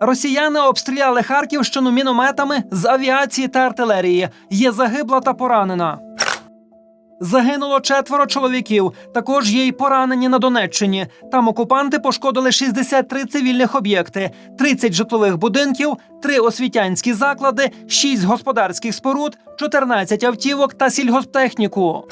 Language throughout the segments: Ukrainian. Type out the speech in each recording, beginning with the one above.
Росіяни обстріляли Харківщину мінометами з авіації та артилерії. Є загибла та поранена. Загинуло четверо чоловіків. Також є й поранені на Донеччині. Там окупанти пошкодили 63 цивільних об'єкти, 30 житлових будинків, 3 освітянські заклади, 6 господарських споруд, 14 автівок та сільгосптехніку.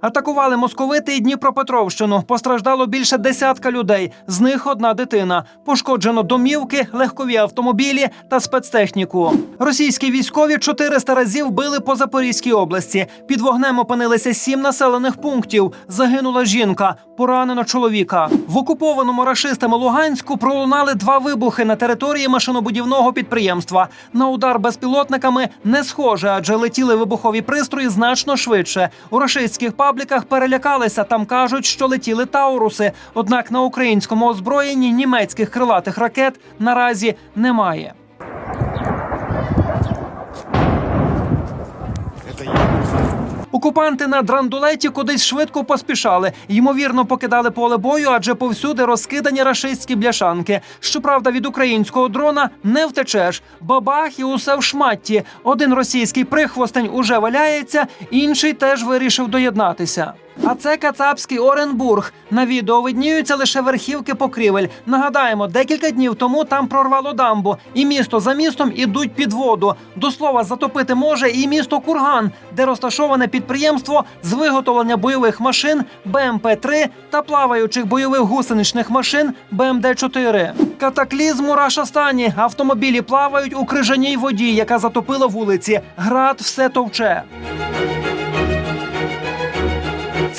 Атакували московити і Дніпропетровщину. Постраждало більше десятка людей. З них одна дитина. Пошкоджено домівки, легкові автомобілі та спецтехніку. Російські військові 400 разів били по Запорізькій області. Під вогнем опинилися сім населених пунктів. Загинула жінка, поранено чоловіка. В окупованому рашистами Луганську пролунали два вибухи на території машинобудівного підприємства. На удар безпілотниками не схоже, адже летіли вибухові пристрої значно швидше. У рашистських пабліках перелякалися. Там кажуть, що летіли тауруси. Однак на українському озброєнні німецьких крилатих ракет наразі немає. Окупанти на драндулеті кудись швидко поспішали. Ймовірно, покидали поле бою, адже повсюди розкидані рашистські бляшанки. Щоправда, від українського дрона не втечеш. Бабах і усе в шматті. Один російський прихвостень уже валяється, інший теж вирішив доєднатися. А це Кацапський Оренбург. На відео видніються лише верхівки покрівель. Нагадаємо, декілька днів тому там прорвало дамбу, і місто за містом ідуть під воду. До слова, затопити може і місто Курган, де розташоване підприємство з виготовлення бойових машин БМП-3 та плаваючих бойових гусеничних машин БМД-4. Катаклізм у Рашастані. Автомобілі плавають у крижаній воді, яка затопила вулиці. Град все товче.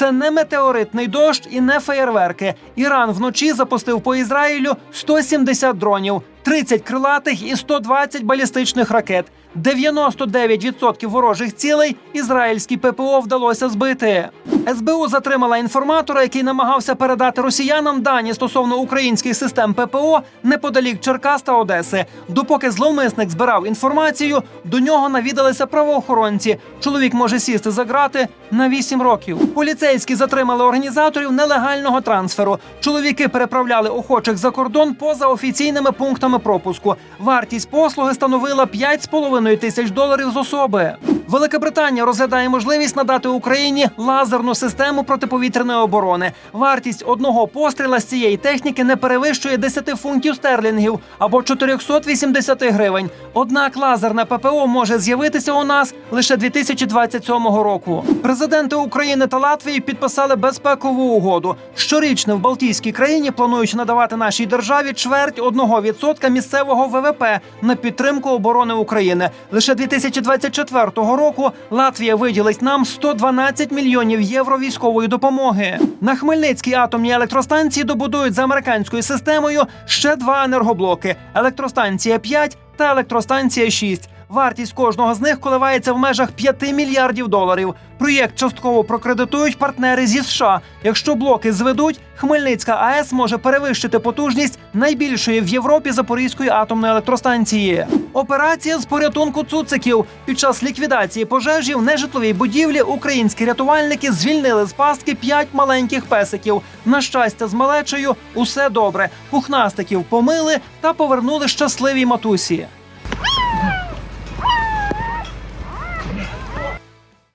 Це не метеоритний дощ і не феєрверки. Іран вночі запустив по Ізраїлю 170 дронів, 30 крилатих і 120 балістичних ракет. 99% ворожих цілей ізраїльській ППО вдалося збити. СБУ затримала інформатора, який намагався передати росіянам дані стосовно українських систем ППО неподалік Черкас та Одеси. Допоки зловмисник збирав інформацію, до нього навідалися правоохоронці. Чоловік може сісти за грати на 8 років. Поліцейські затримали організаторів нелегального трансферу. Чоловіки переправляли охочих за кордон поза офіційними пунктами пропуску. Вартість послуги становила 5,5 тисяч доларів з особи. Велика Британія розглядає можливість надати Україні лазерну систему протиповітряної оборони. Вартість одного постріла з цієї техніки не перевищує 10 фунтів стерлінгів або 480 гривень. Однак лазерне ППО може з'явитися у нас лише 2027 року. Президенти України та Латвії підписали безпекову угоду. Щорічно в Балтійській країні планують надавати нашій державі чверть 1% місцевого ВВП на підтримку оборони України. Лише 2024 року Латвія виділить нам 112 мільйонів євро військової допомоги. На Хмельницькій атомній електростанції добудують за американською системою ще два енергоблоки: електростанція 5 та електростанція 6. Вартість кожного з них коливається в межах 5 мільярдів доларів. Проєкт частково прокредитують партнери зі США. Якщо блоки зведуть, Хмельницька АЕС може перевищити потужність найбільшої в Європі Запорізької атомної електростанції. Операція з порятунку цуциків під час ліквідації пожежі в нежитловій будівлі українські рятувальники звільнили з пастки п'ять маленьких песиків. На щастя, з малечею усе добре. Пухнастиків помили та повернули щасливій матусі.